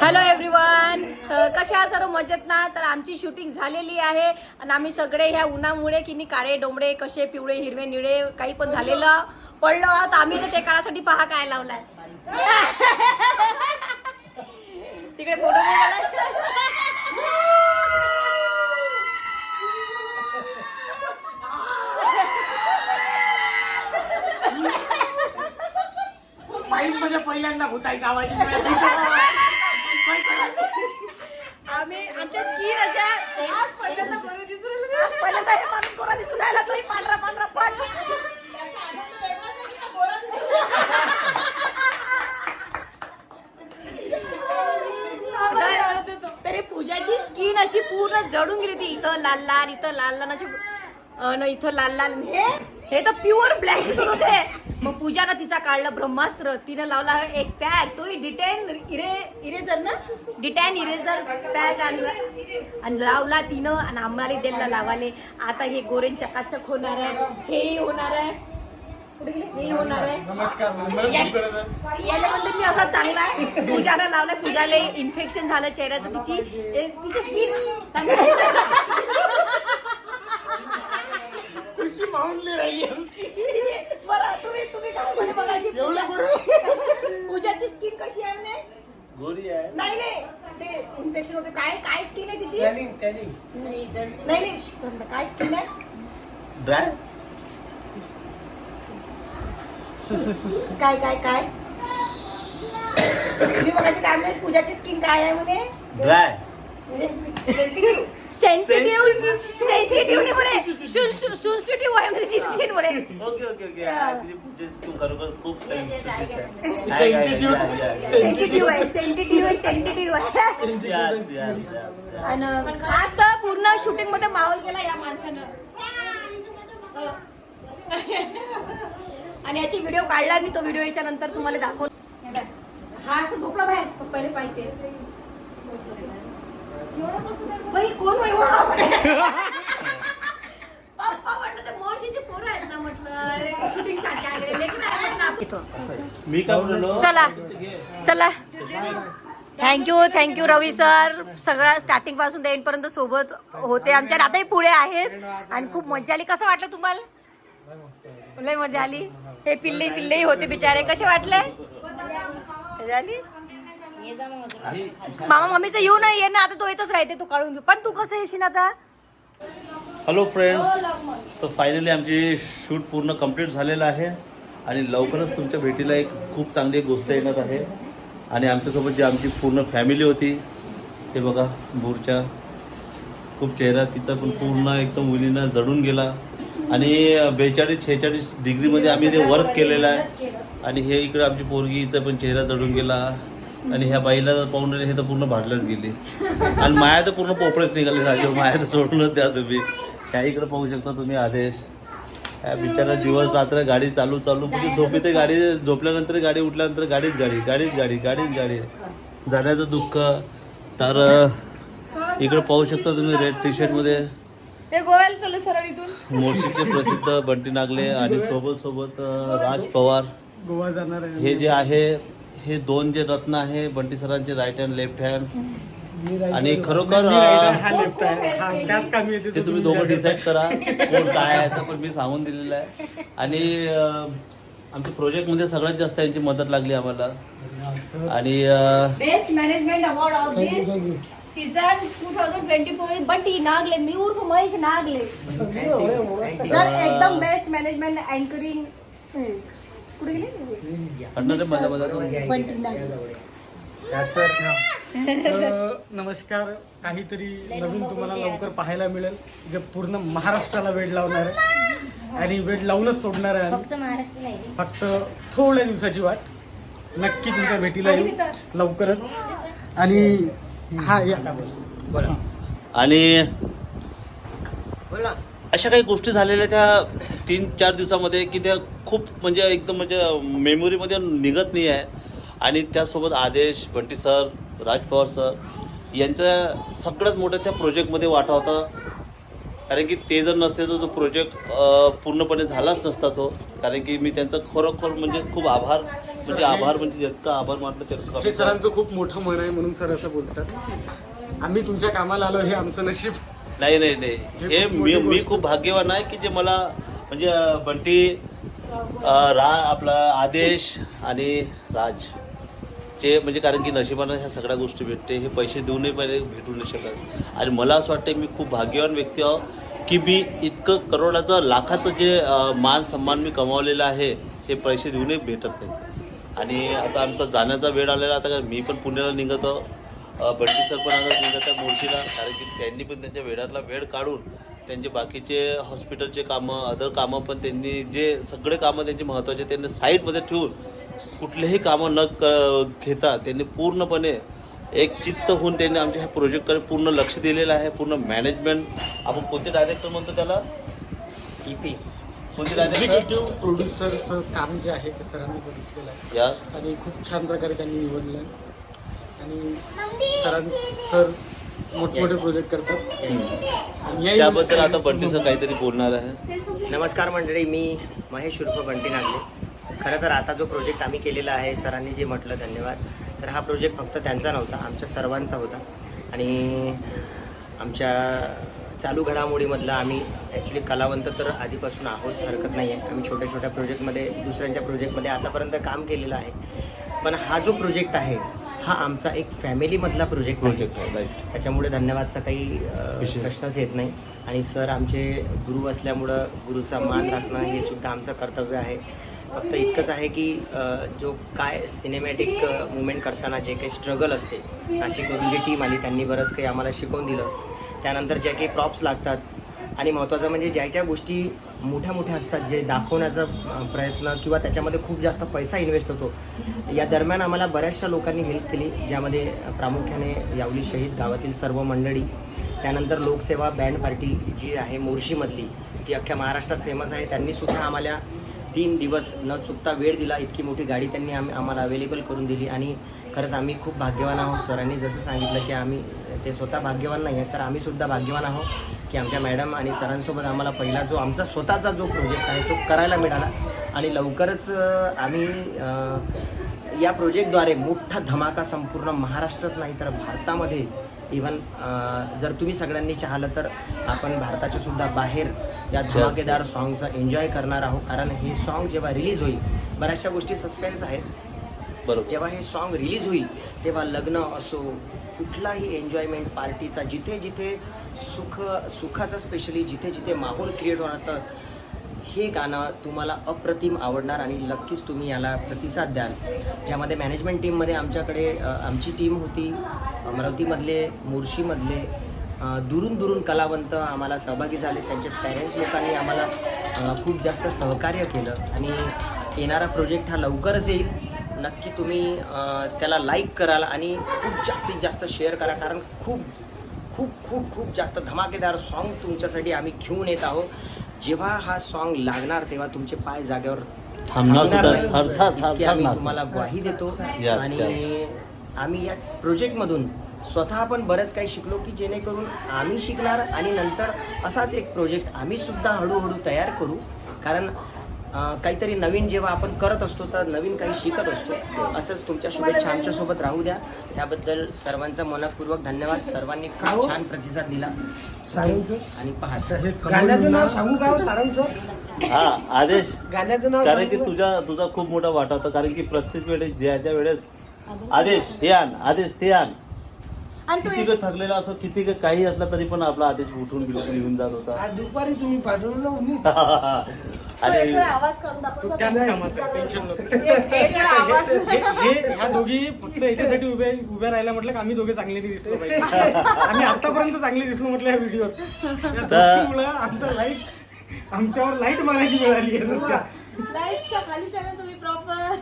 Hello everyone कशा आहात? सर्व मजेत ना? तर आमची शूटिंग झालेली आहे. आणि आम्ही सगळे ह्या उन्हामुळे की नाही काळे डोंबळे कसे पिवळे हिरवे निळे काही पण झालेलं पडलं तर आम्ही तर ते काळासाठी पहा काय लावलाय. तिकडे फोटो म्हणजे पहिल्यांदा भुतायचा आवाज आम्ही आमच्या स्किन अशा आज पहिल्यांदा गोरे दिसून राहिले. आज पहिल्यांदा हे माणूस गोरा दिसून राहिला तोही पांढरा पांढरा पण तर- तरी पूजाची स्किन अशी पूर्ण जळून गेली ती इथं लाल लाल इथं लाल लाल अशी अन इथं लाल लाल हे हे तर प्युअर ब्लॅक होते. मग पूजानं तिचा काढलं ब्रह्मास्त्र. तिनं लावला एक पॅक तोही डिटेन इरे इरेझर ना? डिटॅन इरेझर पॅक आणला. आणि लावला तिनं आणि आम्हाला दिला लावाले. आता हे गोरेन चकाचक होणार आहे. हेही होणार आहे. हेही होणार आहे. याला म्हणते मी असा चांगला आहे. पूजाला लावलाय पूजाला इन्फेक्शन झालं चेहऱ्याचं. तिची तिची स्किन खुर्ची माऊनली राहिली आमची बरं तुम्ही तुम्ही काय म्हणे बघा अशी एवढं पूजा- बरं पूजाची स्किन कशी आहे म्हणे गोरी आहे नाही नाही. ते इन्फेक्शन होते काय काय स्किन आहे तिची? टॅनिंग टॅनिंग नाही नाही नाही. थांब. काय स्किन आहे? ड्राय काय काय काय? तुम्ही बघा काय पूजाची स्किन काय आहे म्हणे? ड्राय सेन्सिटिव्ह सेन्सिटिव्ह नाही म्हणे सेन्सिटिव्ह आहे म्हणे ती स्किन म्हणे ओके ओके ओके हा, खूप खरोखर खूप sensitive आहे. Sensitive. आहे सेन्सिटिव्ह आहे. टेंटेटिव्ह आहे Yes, yes, yes, yes. आणि आज तर पूर्ण शूटिंगमध्ये माहोल केला या माणसानं. आणि याची व्हिडिओ काढला मी तो व्हिडिओ याच्या नंतर तुम्हाला दाखव हा असं झोपला बाहेर. पहिले पाहिजे. बाई कोण एवढा म्हणे? पप्पा म्हटलं ते मोशीचे पोरं आहेत ना म्हटलं. शूटिंगसाठी आलेले लेकरं आहे म्हटलं मी काय बोललो? चला. चला. थँक्यू थँक्यू रवी सर सगळं स्टार्टिंगपासून एंड पर्यंत सोबत होते आमच्या. आताही पुढे आहेच. आणि खूप मजा आली. कसं वाटलं तुम्हाला? लय मजा आली. हे पिल्ले पिल्लेही होते बिचारे. कसे वाटले? मजा आली? मामा मम्मीचं येऊ नाही ये ना आता तो येतच राहते तू काढून घेऊ. पण तू कसं येशील आता? हॅलो फ्रेंड्स तर फायनली आमची शूट पूर्ण कंप्लीट झालेलं आहे. आणि लवकरच तुमच्या भेटीला एक खूप चांगली गोष्ट येणार आहे. आणि आमच्यासोबत जी आमची पूर्ण फॅमिली होती ते बघा बोरच्या. खूप चेहरा तिचा पण पूर्ण एकदम मुलीनं जडून गेला. आणि बेचाळीस छेचाळीस डिग्रीमध्ये आम्ही ते वर्क केलेलं आहे. आणि हे इकडे आमची पोरगीचा पण चेहरा जडून गेला. आणि ह्या बाईला पाहून हे तर पूर्ण भाडलंच गेली. आणि माया तर पूर्ण पोपळेच निघाले राजे माया तर सोडूनच द्या तुम्ही. ह्या इकडे पाहू शकता तुम्ही आदेश. ह्या बिचारा दिवस रात्र गाडी चालू चालू. म्हणजे झोपी ते गाडी झोपल्यानंतर गाडी उठल्यानंतर गाडीच गाडी गाडीच गाडी गाडीच गाडी. जाण्याचं दुःख. तर इकडे पाहू शकता तुम्ही रेड टी शर्टमध्ये मोर्शीचे प्रसिद्ध बंटी नागले आणि सोबत सोबत राज पवार. गोवा जाणार. आहे हे जे आहे हे दोन जे रत्न आहे बंटी सरांचे राईट हँड लेफ्ट हँड आणि खरोखर मी अं, राहिला, हा लेफ्ट आहे हा त्याच कामी येते ते तुम्ही दोघं डिसाईड करा. कोण काय आहे तर पण मी सांगून दिलेलं आहे. आणि अं, आमच्या प्रोजेक्टमध्ये सगळ्यात जास्त यांची मदत लागली आम्हाला. आणि अं, best management award of this season two thousand twenty four Bunty Nagle मी उर्फ महेश नागले जर एकदम बेस्ट मॅनेजमेंट अँकरिंग कुठे गेले? नमस्कार. काहीतरी नवीन तुम्हाला लवकर पाहायला मिळेल. जे पूर्ण महाराष्ट्राला वेळ लावणार आहे आणि वेळ लावूनच सोडणार आहे. फक्त महाराष्ट्र नाही. फक्त थोड्या दिवसाची वाट. नक्की तुमच्या भेटीला येऊ. लवकरच. आणि हा या. का बोला. आणि अशा काही गोष्टी झालेल्या त्या तीन चार दिवसामध्ये की त्या खूप म्हणजे एकदम म्हणजे मेमोरीमध्ये निघत नाही आहे. आणि त्यासोबत आदेश बंटी सर राज पवार सर यांच्या सगळ्यात मोठ्या त्या प्रोजेक्टमध्ये वाटा होता. कारण की ते जर नसते तर तो प्रोजेक्ट पूर्णपणे झालाच नसता तो. कारण की मी त्यांचं खरोखर म्हणजे खूप आभार म्हणजे आभार म्हणजे जितका आभार मानलं तितकं सरांचं खूप मोठं मन आहे म्हणून सर असं बोलतात. आम्ही तुमच्या कामाला आलो हे आमचं नशीब. नाही नाही नाही. हे मी मी. खूप भाग्यवान आहे की जे मला म्हणजे बंटी रा आपला आदेश आणि राज जे म्हणजे कारण की नशिबानं ह्या सगळ्या गोष्टी भेटते. हे पैसे देऊनही पहिले भेटू नाही शकत. आणि मला असं वाटतं मी खूप भाग्यवान व्यक्ती आहो की मी इतकं करोडाचं लाखाचं जे मान सन्मान मी कमावलेलं आहे हे पैसे देऊनही भेटत नाही. आणि आता आमचा जाण्याचा वेळ आलेला आता मी पण पुण्याला निघतो अं, बंटी सर पण आता निघत आहे मोर्शीला कारण की त्यांनी पण त्यांच्या वेळातला वेळ काढून त्यांचे बाकीचे हॉस्पिटलचे कामं अदर कामं पण त्यांनी जे सगळे कामं त्यांचे महत्त्वाचे त्यांनी साईडमध्ये ठेवून कुठलेही कामं न क घेता त्यांनी पूर्णपणे एक चित्त होऊन त्यांनी आमच्या ह्या प्रोजेक्टकडे पूर्ण लक्ष दिलेलं आहे पूर्ण मॅनेजमेंट आपण कोणते डायरेक्टर म्हणतो त्याला? डायरेक्टर एक्झिक्युटिव्ह प्रोड्युसरचं काम जे आहे ते सरांनी बघितलेलं आहे. आणि खूप छान प्रकारे त्यांनी निवडलं. आणि सरां सर मोठमोठे प्रोजेक्ट करतात. आणि याही त्याबद्दल आता बंटी सर काहीतरी बोलणार आहे. नमस्कार मंडळी मी महेश उर्फ बंटी नागले खरं तर आता जो प्रोजेक्ट आम्ही केलेला आहे सरांनी जे म्हटलं धन्यवाद. तर हा प्रोजेक्ट फक्त त्यांचा नव्हता आमच्या सर्वांचा होता. आणि आमच्या चालू घडामोडीमधला आम्ही ॲक्च्युली कलावंत तर आधीपासून आहोत हरकत नाही आहे आम्ही छोट्या छोट्या प्रोजेक्टमध्ये दुसऱ्यांच्या प्रोजेक्टमध्ये आतापर्यंत काम केलेलं आहे. पण हा जो प्रोजेक्ट आहे हा आमचा एक फॅमिलीमधला प्रोजेक्ट आहे. प्रोजेक्ट आहे राईट त्याच्यामुळे धन्यवादचा काही अ, विशेष. प्रश्नच येत नाही. आणि सर आमचे गुरु असल्यामुळं गुरुचा मान राखणं हे सुद्धा आमचं कर्तव्य आहे. फक्त इतकंच आहे की अ, जो काय सिनेमॅटिक मुवमेंट करताना जे काही स्ट्रगल असते नाशिकवरून जी टीम आली त्यांनी बरंच काही आम्हाला शिकवून दिलं. त्यानंतर ज्या काही प्रॉप्स लागतात आणि महत्त्वाचं म्हणजे ज्या ज्या गोष्टी मोठ्या मोठ्या असतात जे दाखवण्याचा प्रयत्न किंवा त्याच्यामध्ये खूप जास्त पैसा इन्व्हेस्ट होतो या दरम्यान आम्हाला बऱ्याचशा लोकांनी हेल्प केली ज्यामध्ये प्रामुख्याने यावली शहीद गावातील सर्व मंडळी त्यानंतर लोकसेवा बँड पार्टी जी आहे मोर्शीमधली ती अख्ख्या महाराष्ट्रात फेमस आहे. त्यांनीसुद्धा आम्हाला तीन दिवस न चुकता वेळ दिला इतकी मोठी गाडी त्यांनी आम्ही आम्हाला अवेलेबल करून दिली. आणि खरंच आम्ही खूप भाग्यवान आहोत सरांनी जसं सांगितलं की आम्ही ते स्वतः भाग्यवान नाही आहेत. तर आम्ही सुद्धा भाग्यवान आहोत की आमच्या मॅडम आणि सरांसोबत आम्हाला पहिला जो आमचा स्वतःचा जो प्रोजेक्ट आहे तो करायला मिळाला. आणि लवकरच आम्ही या प्रोजेक्टद्वारे मोठा धमाका संपूर्ण महाराष्ट्रच नाही तर भारतामध्ये इवन जर तुम्ही सगळ्यांनी चाहलं तर आपण भारताच्या सुद्धा बाहेर या धमाकेदार सॉन्गचा एन्जॉय करणार आहोत. कारण हे सॉन्ग जेव्हा रिलीज होईल बऱ्याचशा गोष्टी सस्पेन्स आहेत. बरोबर. जेव्हा हे सॉन्ग रिलीज होईल तेव्हा लग्न असो कुठलाही एन्जॉयमेंट पार्टीचा जिथे जिथे सुख सुखाचा स्पेशली जिथे जिथे माहोल क्रिएट होणार तर हे गाणं तुम्हाला अप्रतिम आवडणार आणि नक्कीच तुम्ही याला प्रतिसाद द्याल. ज्यामध्ये मॅनेजमेंट टीममध्ये आमच्याकडे आमची टीम होती अमरावतीमधले मोर्शीमधले दुरून दुरून कलावंत आम्हाला सहभागी झाले. त्यांचे पॅरेंट्स लोकांनी आम्हाला खूप जास्त सहकार्य केलं. आणि येणारा प्रोजेक्ट हा लवकरच येईल. नक्की तुम्ही त्याला लाईक कराल आणि खूप जास्तीत जास्त शेअर करा. कारण खूप खूप खूप खूप जास्त धमाकेदार सॉन्ग तुमच्यासाठी आम्ही घेऊन येत आहोत. जेव्हा हा सॉन्ग लागणार तेव्हा तुमचे पाय जागेवर थांबणार आम्ही. तुम्हाला ग्वाही देतो. आणि आम्ही या प्रोजेक्टमधून स्वतः पण बरंच काही शिकलो की जेणेकरून आम्ही शिकणार आणि नंतर असाच एक प्रोजेक्ट आम्ही सुद्धा हळूहळू तयार करू. कारण काहीतरी नवीन जेव्हा आपण करत असतो तर नवीन काही शिकत असतो. असंच तुमच्या शुभेच्छा आमच्यासोबत राहू द्या. त्याबद्दल सर्वांचा मनपूर्वक धन्यवाद. सर्वांनी खूप छान प्रतिसाद दिला. सारंग आणि पहा. तर हे गाण्याचं नाव सांगू का हो, सारंग सर? हा आदेश. गाण्याचं नाव कारण की सांगू? तुझा तुझा खूप मोठा वाटा होता. कारण की प्रत्येक वेळेस ज्या ज्या वेळेस आदेश. हे आण. आदेश ते आण. आणि तो किती ग थकलेला असो किती ग काही असला तरी पण आपला आदेश उठून बिलकुल येऊन जात होता. आज दुपारी तुम्ही पाठवलं ना मी आणि ह्या दोघी फक्त याच्यासाठी उभ्या उभ्या राहायला म्हटलं की आम्ही दोघे चांगले नाही दिसलो पाहिजे आम्ही आतापर्यंत चांगले दिसलो म्हटलं या व्हिडिओत आमचा लाइट आमच्यावर लाइट मारायची मिळाली आहे. लाईटच्या खाली आहे ना तुम्ही प्रॉपर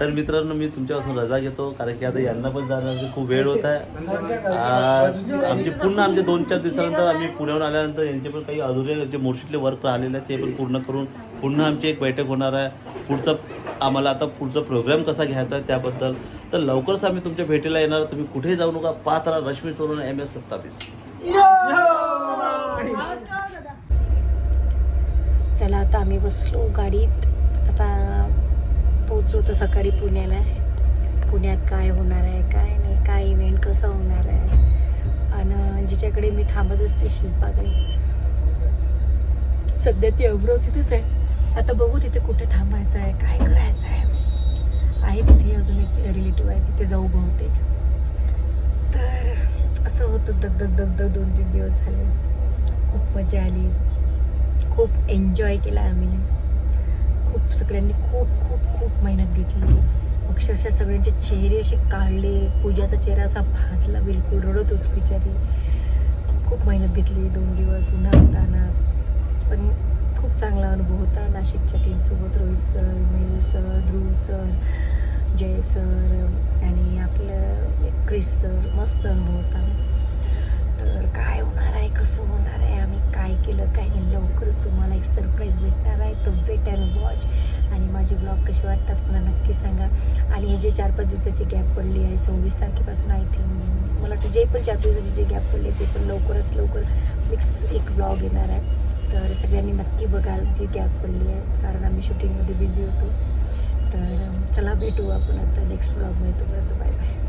तर मित्रांनो मी तुमच्यापासून रजा घेतो कारण की आता यांना पण जाण्यासाठी खूप वेळ होत आहे. आमचे पुन्हा आमचे दोन चार दिवसानंतर आम्ही पुण्याहून आल्यानंतर यांचे पण काही अधुरे जे मोर्शीतले वर्क राहिलेले आहेत ते पण पूर्ण करून पुन्हा आमची एक बैठक होणार आहे. पुढचं आम्हाला आता पुढचा प्रोग्राम कसा घ्यायचा आहे त्याबद्दल. तर लवकरच आम्ही तुमच्या भेटीला येणार. तुम्ही कुठेही जाऊ नका. पाच राहा रश्मी सोडून एम एस सत्तावीस. चला आता आम्ही बसलो गाडीत. आता तर सकाळी पुण्याला आहे. पुण्यात काय होणार आहे काय नाही काय इव्हेंट कसं होणार आहे. आणि जिच्याकडे मी थांबत असते शिल्पाकडे सध्या ती अमरावतीतच आहे. आता बघू तिथे कुठे थांबायचं आहे काय करायचं आहे. आहे तिथे अजून एक रिलेटिव्ह आहे तिथे जाऊ बहुतेक. तर असं होतं दग दग दग दग दोन तीन दिवस झाले. खूप मजा आली. खूप एन्जॉय केला आम्ही. खूप सगळ्यांनी खूप खूप मेहनत घेतली. अक्षरशः सगळ्यांचे चेहरे असे काढले. पूजाचा चेहरा असा भाजला बिलकुल रडत होती बिचारी. खूप मेहनत घेतली दोन दिवस उन्हाळताना पण खूप चांगला अनुभव होता. नाशिकच्या टीमसोबत Rohit sir Mayur sir Dhruv sir Jay sir आणि आपलं क्रिश सर मस्त अनुभव होता. तर काय होणार आहे? कसं होणार आहे? आम्ही काय केलं काय नाही? लवकरच तुम्हाला एक सरप्राईज भेटणार आहे. तर माझे ब्लॉग कसे वाटतात मला नक्की सांगा. आणि हे जे चार पाच दिवसाची गॅप पडली आहे सव्वीस तारखेपासून आय थिंक मला वाटतं जे पण चार दिवसाची जे गॅप पडले ते पण लवकरात लवकर मिक्स एक ब्लॉग येणार आहे. तर सगळ्यांनी नक्की बघाल जी गॅप पडली आहे कारण आम्ही शूटिंगमध्ये बिझी होतो. तर चला भेटू आपण आता नेक्स्ट ब्लॉगमध्ये तोपर्यंत बाय बाय